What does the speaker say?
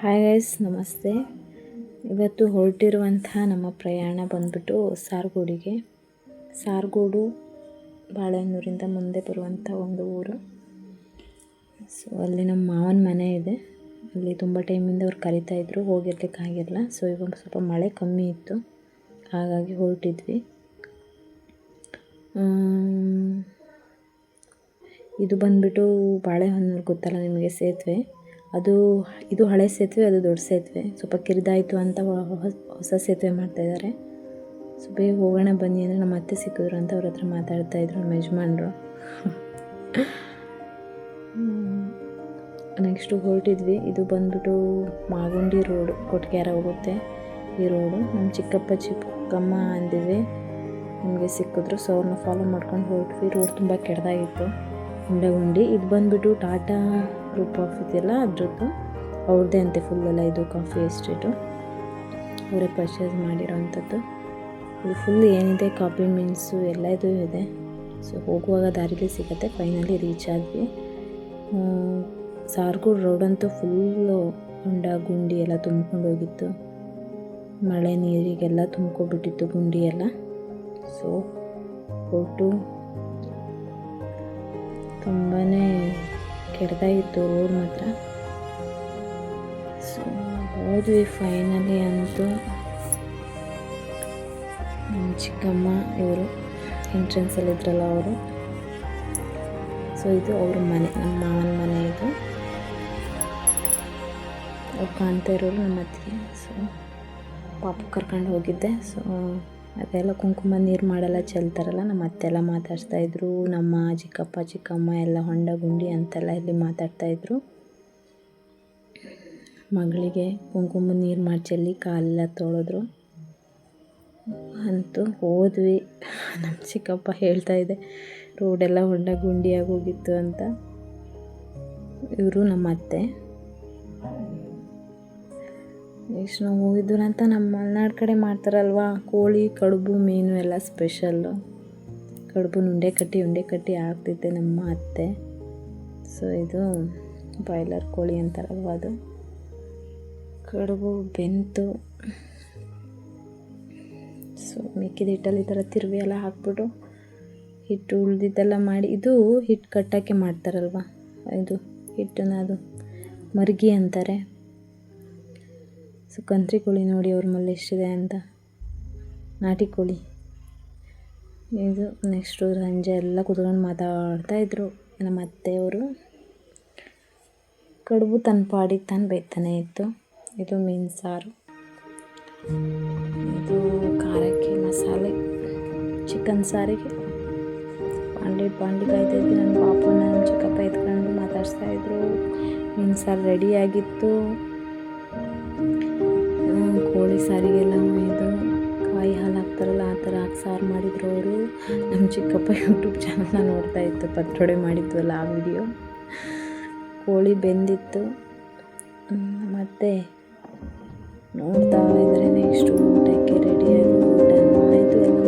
Hi guys ನಮಸ್ತೆ. ಇವತ್ತು ಹೊರಟಿರುವಂಥ ನಮ್ಮ ಪ್ರಯಾಣ ಬಂದ್ಬಿಟ್ಟು ಸಾರ್ಗೋಡಿಗೆ ಸಾರ್ಗೋಡು ಬಾಳೆಹೊನ್ನೂರಿಂದ ಮುಂದೆ ಬರುವಂಥ ಒಂದು ಊರು. ಸೊ ಅಲ್ಲಿ ನಮ್ಮ ಮಾವನ ಮನೆ ಇದೆ. ಅಲ್ಲಿ ತುಂಬ ಟೈಮಿಂದ ಅವ್ರು ಕರಿತಾಯಿದ್ರು ಹೋಗಿರ್ಲಿಕ್ಕಾಗಿಲ್ಲ ಸೊ ಇವಾಗ ಸ್ವಲ್ಪ ಮಳೆ ಕಮ್ಮಿ ಇತ್ತು. ಹಾಗಾಗಿ ಹೊರಟಿದ್ವಿ. ಇದು ಬಂದ್ಬಿಟ್ಟು ಬಾಳೆಹೊನ್ನೂರು ಗೊತ್ತಲ್ಲ ನಿಮಗೆ ಸೇತುವೆ. ಅದು, ಇದು ಹಳೆ ಸೇತುವೆ, ಅದು ದೊಡ್ಡ ಸೇತುವೆ. ಸ್ವಲ್ಪ ಕಿರಿದಾಯಿತು ಅಂತ ಹೊಸ ಸೇತುವೆ ಮಾಡ್ತಾಯಿದ್ದಾರೆ ಸೊ ಬೇಗ ಹೋಗೋಣ ಬನ್ನಿ ಅಂದರೆ ನಮ್ಮ ಅತ್ತೆ ಸಿಕ್ಕಿದ್ರು ಅಂತ ಅವ್ರ ಹತ್ರ ಮಾತಾಡ್ತಾ ಇದ್ರು, ನಮ್ಮ ಯಜಮಾನ್ರು. ನೆಕ್ಸ್ಟು ಹೊರಟಿದ್ವಿ. ಇದು ಬಂದ್ಬಿಟ್ಟು ಮಾಗುಂಡಿ ರೋಡು, ಕೊಟ್ಗೆರ ಹೋಗುತ್ತೆ ಈ ರೋಡು. ನಮ್ಮ ಚಿಕ್ಕಪ್ಪ, ಚಿಕ್ಕಮ್ಮ ಅಂದಿದ್ವಿ ನಮಗೆ ಸಿಕ್ಕಿದ್ರು, ಸೊ ಅವ್ರನ್ನ ಫಾಲೋ ಮಾಡ್ಕೊಂಡು ಹೊರಟ್ವಿ. ರೋಡ್ ತುಂಬ ಕೆಟ್ಟದಾಗಿತ್ತು ಗುಂಡಿ ಇದು ಬಂದ್ಬಿಟ್ಟು ಟಾಟಾ ಗ್ರೂಪ್ ಆಫ್ ಇದೆಯಲ್ಲ ಅದ್ರದ್ದು ಅವ್ರದ್ದೇ ಅಂತೆ ಫುಲ್ಲೆಲ್ಲ ಇದು ಕಾಫಿ ಎಸ್ಟೇಟು ಅವರೇ ಪರ್ಚೇಸ್ ಮಾಡಿರೋವಂಥದ್ದು ಇದು ಫುಲ್ ಏನಿದೆ ಕಾಫಿ ಮೀನ್ಸು ಎಲ್ಲ ಇದು ಇದೆ. ಸೊ ಹೋಗುವಾಗ ದಾರಿಲಿ ಸಿಗುತ್ತೆ ಫೈನಲಿ ರೀಚ್ ಆದ್ವಿ. ಸಾರ್ಗೂಡ್ ರೋಡ್ ಅಂತೂ ಫುಲ್ಲು ಹೊಂಡ, ಗುಂಡಿ ಎಲ್ಲ ತುಂಬ್ಕೊಂಡು ಹೋಗಿತ್ತು. ಮಳೆ, ನೀರಿಗೆಲ್ಲ ತುಂಬ್ಕೊಬಿಟ್ಟಿತ್ತು ಗುಂಡಿ ಎಲ್ಲ. ಸೊ ಒಟ್ಟು ತುಂಬಾ ಕೆಟ್ಟದಾಗಿತ್ತು ರೋಡ್ ಮಾತ್ರ. ಸೊ ಹೋದ್ವಿ ಫೈನಲಿ ಅಂತೂ. ನಮ್ಮ ಚಿಕ್ಕಮ್ಮ, ಇವರು ಎಂಟ್ರೆನ್ಸಲ್ಲಿ ಇದ್ರಲ್ಲ ಅವರು. ಸೊ ಇದು ಅವ್ರ ಮನೆ, ನಮ್ಮ ಮಾವನ ಮನೆ ಇದು. ಅವ್ರು ಕಾಣ್ತಾ ಇರೋರು ನಮ್ಮ ಅತ್ತಿಗೆ ಸೊ ಪಾಪ ಕರ್ಕೊಂಡು ಹೋಗಿದ್ದೆ. ಸೊ ಅದೆಲ್ಲ ಕುಂಕುಮ ನೀರು ಮಾಡೆಲ್ಲ ಚೆಲ್ತಾರಲ್ಲ ನಮ್ಮ ಅತ್ತೆಲ್ಲ ಮಾತಾಡ್ತಾ ಇದ್ರು. ನಮ್ಮ ಚಿಕ್ಕಪ್ಪ, ಚಿಕ್ಕಮ್ಮ ಎಲ್ಲ ಹೊಂಡ ಗುಂಡಿ ಅಂತೆಲ್ಲ ಇಲ್ಲಿ ಮಾತಾಡ್ತಾ ಇದ್ರು. ಮಗಳಿಗೆ ಕುಂಕುಮ ನೀರು ಮಾಡಿ ಚೆಲ್ಲಿ ಕಾಲೆಲ್ಲ ತೊಳೆದ್ರು. ಅಂತೂ ಹೋದ್ವಿ. ನಮ್ಮ ಚಿಕ್ಕಪ್ಪ ಹೇಳ್ತಾ ಇದೆ, ರೋಡೆಲ್ಲ ಹೊಂಡ ಗುಂಡಿಯಾಗಿ ಹೋಗಿತ್ತು ಅಂತ. ಇವರು ನಮ್ಮ ಅತ್ತೆ. ನೆಕ್ಸ್ಟ್ ನಾವು ಹೋಗಿದ್ವಿ ಅಂತ ನಮ್ಮ ಮಲೆನಾಡು ಕಡೆ ಮಾಡ್ತಾರಲ್ವಾ? ಕೋಳಿ, ಕಡುಬು, ಮೀನು ಎಲ್ಲ ಸ್ಪೆಷಲ್ಲು ಕಡುಬು ಉಂಡೆ ಕಟ್ಟಿ ಉಂಡೆ ಕಟ್ಟಿ ಹಾಕ್ತಿದ್ದೆ ನಮ್ಮ ಅತ್ತೆ. ಸೊ ಇದು ಬಾಯ್ಲರ್ ಕೋಳಿ ಅಂತಾರಲ್ವ ಅದು? ಕಡುಬು, ಬೆಂತು. ಸೊ ಮಿಕ್ಕಿದ ಹಿಟ್ಟಲ್ಲಿ ಈ ಥರ ತಿರುವಿ ಎಲ್ಲ ಹಾಕ್ಬಿಟ್ಟು ಹಿಟ್ಟು ಉಳ್ದಿದ್ದೆಲ್ಲ ಮಾಡಿ, ಇದು ಹಿಟ್ಟು ಕಟ್ಟೋಕ್ಕೆ ಮಾಡ್ತಾರಲ್ವ? ಇದು ಹಿಟ್ಟನ್ನ ಅದು ಮರ್ಗಿ ಅಂತಾರೆ. ಸೊ ಕಂತ್ರಿ ಕೋಳಿ ನೋಡಿ ಅವ್ರ ಮಲ್ಲಿ ಎಷ್ಟಿದೆ ಅಂತ. ನಾಟಿ ಕೋಳಿ. ಇದು ನೆಕ್ಸ್ಟು ಸಂಜೆ ಎಲ್ಲ ಕೂತ್ಕೊಂಡು ಮಾತಾಡ್ತಾ ಇದ್ರು. ನಮ್ಮ ಅತ್ತೆಯವರು ಕಡುಬು ತನ್ನ ಪಾಡಿಗೆ ತಾನು ಬೇಯ್ತಾನೆ ಇತ್ತು. ಇದು ಮೀನು ಸಾರು. ಇದು ಖಾರಕ್ಕೆ ಮಸಾಲೆ. ಚಿಕನ್ ಸಾರಿಗೆ. ಪಾಂಡಿ ಪಾಂಡಿ ಕಾಯ್ತಾ ಇದ್ವಿ ನನ್ನ ಪಾಪು ನನ್ನ ಚಿಕ್ಕಪ್ಪ ಎತ್ಕೊಂಡು ಮಾತಾಡಿಸ್ತಾಯಿದ್ರು ಮೀನು ಸಾರು ರೆಡಿಯಾಗಿತ್ತು ಕೋಳಿ ಸಾರಿಗೆಲ್ಲ ಇದು ಕಾಯಿ ಹಾಲು ಹಾಕ್ತಾರಲ್ಲ, ಆ ಥರ ಹಾಕಿ ಸಾರು ಮಾಡಿದ್ರು ಅವರು. ನಮ್ಮ ಚಿಕ್ಕಪ್ಪ ಯೂಟ್ಯೂಬ್ ಚಾನಲ್ನ ನೋಡ್ತಾ ಇತ್ತು, ಪತ್ರೊಡೆ ಮಾಡಿದ್ವಲ್ಲ ಆ ವಿಡಿಯೋ ಕೋಳಿ ಬೆಂದಿತ್ತು. ಮತ್ತು ನೋಡ್ತಾ ಇದ್ರೆ ನೆಕ್ಸ್ಟು ಊಟಕ್ಕೆ ರೆಡಿಯಾಗಿ ಊಟ. ಆಯಿತು ಎಲ್ಲ